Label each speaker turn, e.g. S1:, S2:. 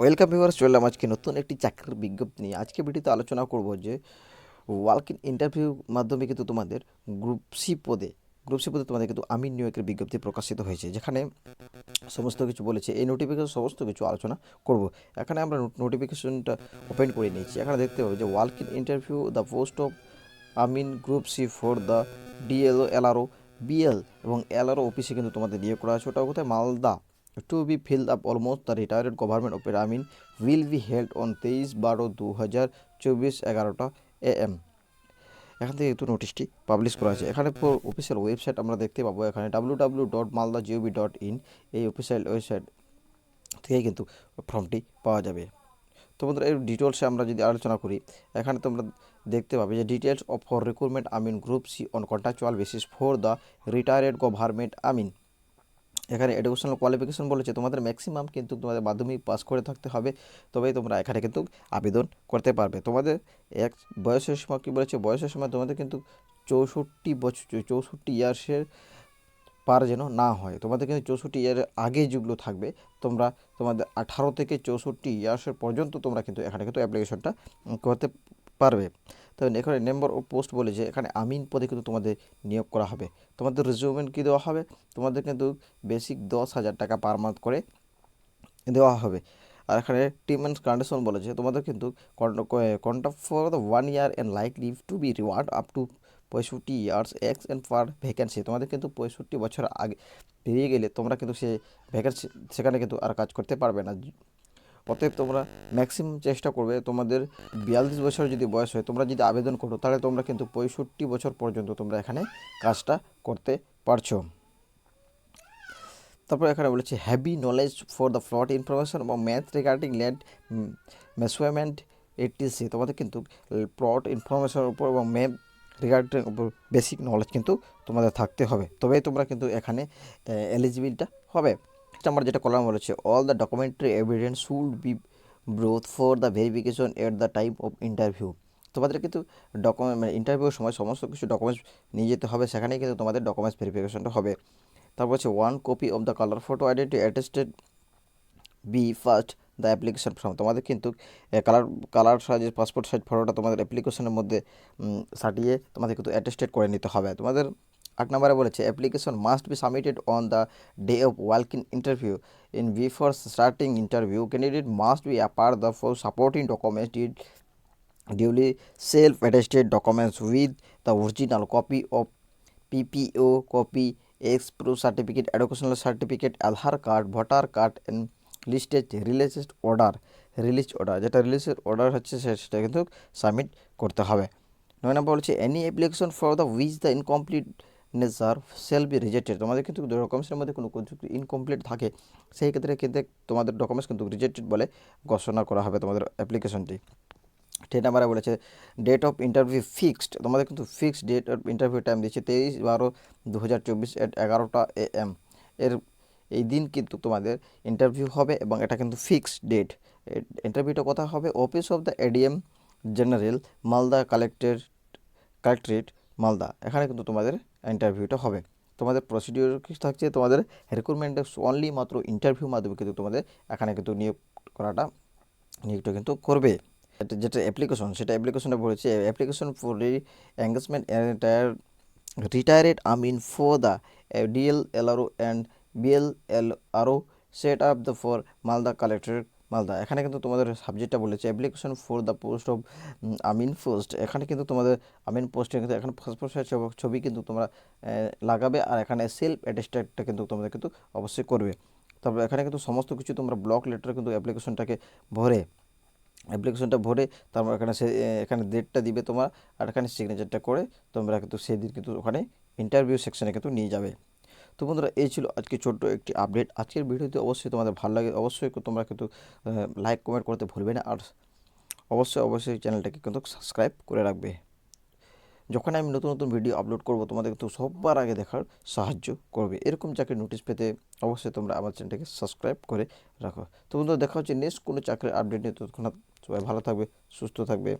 S1: Welcome viewers চললাম আজকে নতুন একটি চাকরির বিজ্ঞপ্তি নিয়ে। আজকে ভিডিওতে আলোচনা করব যে ওয়ার্ক ইন ইন্টারভিউ মাধ্যমে কিন্তু তোমাদের গ্রুপ সি পদে, গ্রুপ সি পদে তোমাদের কিন্তু আমিন নিয়োগের বিজ্ঞপ্তি প্রকাশিত হয়েছে, যেখানে সমস্ত কিছু বলেছে। এই নোটিফিকেশন সমস্ত কিছু আলোচনা করব। এখানে আমরা নোটিফিকেশনটা ওপেন করে নিয়েছি। এখানে দেখতে পাবো যে work in interview the post of Amin group C for the DLO LRO BL এবং এলআরও অফিসে কিন্তু তোমাদের নিয়োগ করা আছে। ওটা কোথায়? Malda. To be fill up almost the retired government of Amin will be held on তেইশ বারো দু হাজার চব্বিশ এগারোটা এ এম এখান থেকে একটু নোটিশটি পাবলিশ করা আছে এখানে অফিসিয়াল ওয়েবসাইট আমরা দেখতে পাবো এখানে W W dot Malda GOB dot in এই অফিসিয়াল ওয়েবসাইট থেকে কিন্তু ফর্মটি পাওয়া যাবে। তো বন্ধুরা, এর ডিটেলসে আমরা যদি আলোচনা করি, এখানে তোমরা দেখতে পাবে যে details of for recruitment Amin group C on contractual basis for the retired government Amin এখানে এডুকেশনাল কোয়ালিফিকেশন বলেছে। তোমাদের ম্যাক্সিমাম কিন্তু তোমাদের মাধ্যমিক পাস করে থাকতে হবে, তবেই তোমরা এখানে কিন্তু আবেদন করতে পারবে। তোমাদের এক বয়সের সময় কী বলেছে? বয়সের সময় তোমাদের কিন্তু চৌষট্টি বছর, চৌষট্টি ইয়ার্সের পার যেন না হয়। তোমাদের কিন্তু চৌষট্টি ইয়ারের আগে যেগুলো থাকবে, তোমরা তোমাদের আঠারো থেকে চৌষট্টি ইয়ার্সের পর্যন্ত তোমরা কিন্তু এখানে কিন্তু অ্যাপ্লিকেশনটা করতে পারবে। তো এখানে নেম্বার ও পোস্ট বলে যে এখানে আমিন পদে কিন্তু তোমাদের নিয়োগ করা হবে। তোমাদের রিজুমেন্ট কী দেওয়া হবে? তোমাদের কিন্তু বেসিক দশ হাজার টাকা পার মান্থ করে দেওয়া হবে। আর এখানে টিম অ্যান্ড কন্ডিশন বলেছে তোমাদের কিন্তু contract for the one year and like live to be reward up to পঁয়ষট্টি years ex and per vacancy তোমাদের কিন্তু পঁয়ষট্টি বছর আগে পেরিয়ে গেলে তোমরা কিন্তু সে ভ্যাকেন্সি সেখানে কিন্তু আর কাজ করতে পারবে না। অতএব তোমরা ম্যাক্সিমাম চেষ্টা করবে তোমাদের বিয়াল্লিশ বছর যদি বয়স হয়, তোমরা যদি আবেদন করো, তাহলে তোমরা কিন্তু পঁয়ষট্টি বছর পর্যন্ত তোমরা এখানে কাজটা করতে পারছ। তারপর এখানে বলেছে heavy knowledge for the plot information বা math regarding land measurement etc তোমাদের কিন্তু প্লট ইনফরমেশনের উপর এবং ম্যাপ রিগার্ডিং উপর বেসিক নলেজ কিন্তু তোমাদের থাকতে হবে। তবেই তোমরা কিন্তু এখানে এলিজিবিলিটা হবে। আমার যেটা কলাম বলেছে all the documentary evidence should be brought for the verification at the time of interview তোমাদের কিন্তু ডকুমেন্ট মানে ইন্টারভিউর সময় সমস্ত কিছু ডকুমেন্টস নিয়ে যেতে হবে, সেখানেই কিন্তু তোমাদের ডকুমেন্টস ভেরিফিকেশনটা হবে। তারপর হচ্ছে one copy of the colour photo identity attested be first the application form তোমাদের কিন্তু কালার কালার সাইজের পাসপোর্ট সাইজ ফটোটা তোমাদের অ্যাপ্লিকেশনের মধ্যে সাটিয়ে তোমাদের কিন্তু অ্যাটেস্টেড করে নিতে হবে। তোমাদের আট নম্বরে বলেছে application must be submitted on the day of work in interview in before starting interview candidate must be appear the for supporting documents did duly self-attested documents with the original copy of PPO copy, X proof certificate, educational certificate, Aadhaar card, voter card and listed released order release order যেটা রিলিজের order হচ্ছে সেটা কিন্তু submit করতে হবে। নয় নম্বর বলছে any application for the which the incomplete nature shall be rejected তোমাদের কিন্তু ডকুমেন্টসের মধ্যে কোনো ইনকমপ্লিট থাকে, সেই ক্ষেত্রে কিন্তু তোমাদের ডকুমেন্টস কিন্তু রিজেক্টেড বলে ঘোষণা করা হবে তোমাদের অ্যাপ্লিকেশনটি টেন নাম্বারে বলেছে ডেট অফ ইন্টারভিউ ফিক্সড তোমাদের কিন্তু fixed date of interview time দিচ্ছে তেইশ বারো দু হাজার চব্বিশ এট এগারোটা এ এম এর, এই দিন কিন্তু তোমাদের ইন্টারভিউ হবে এবং এটা কিন্তু ফিক্সড ডেট ইন্টারভিউটা কোথায় হবে? Office of the ADM general Malda collected collectorate Malda এখানে কিন্তু তোমাদের ইন্টারভিউটা হবে। তোমাদের প্রসিডিওর কি থাকছে? তোমাদের রিক্রুটমেন্টে অনলি মাত্র ইন্টারভিউ মাধ্যমে কিন্তু তোমাদের এখানে কিন্তু নিয়োগ করাটা, নিয়োগটা কিন্তু করবে। যেটা অ্যাপ্লিকেশন সেটা অ্যাপ্লিকেশনে বলেছে application for re engagement retired Amin for the DL LRO and BL L RO set up the for Malda collector Malda. এখানে কিন্তু তোমাদের সাবজেক্টটা বলেছে application for the post of Amin post এখানে কিন্তু তোমাদের আমিন পোস্টে কিন্তু এখানে পাসপোর্ট সাইজ ছবি কিন্তু তোমরা লাগাবে আর এখানে সেলফ অ্যাটেস্টেডটা কিন্তু তোমাদের কিন্তু অবশ্যই করবে। তারপর এখানে কিন্তু সমস্ত কিছু তোমরা ব্লক লেটার কিন্তু অ্যাপ্লিকেশনটাকে ভরে অ্যাপ্লিকেশনটা ভরে তারপর এখানে সে এখানে ডেটটা দিবে তোমার আর এখানে সিগনেচারটা করে তোমরা কিন্তু সেদিন কিন্তু ওখানে ইন্টারভিউ সেকশনে কিন্তু নিয়ে যাবে। তো বন্ধুরা, এই ছিল আজকে ছোট্ট একটি আপডেট আজকের ভিডিওতে অবশ্যই তোমাদের ভালো লাগে। অবশ্যই তোমরা কিন্তু লাইক কমেন্ট করতে ভুলবে না। আর অবশ্যই অবশ্যই চ্যানেলটাকে কিন্তু সাবস্ক্রাইব করে রাখবে। যখন আমি নতুন নতুন ভিডিও আপলোড করব, তোমাদের কিন্তু সবার আগে দেখার সাহায্য করবে। এরকম চাকরির নোটিশ পেতে অবশ্যই তোমরা আমার চ্যানেলটাকে সাবস্ক্রাইব করে রাখো। তো বন্ধুরা, দেখা হচ্ছে নেক্সট কোনো চাকরির আপডেট নিয়ে। তৎক্ষণাৎ সবাই ভালো থাকবে, সুস্থ থাকবে।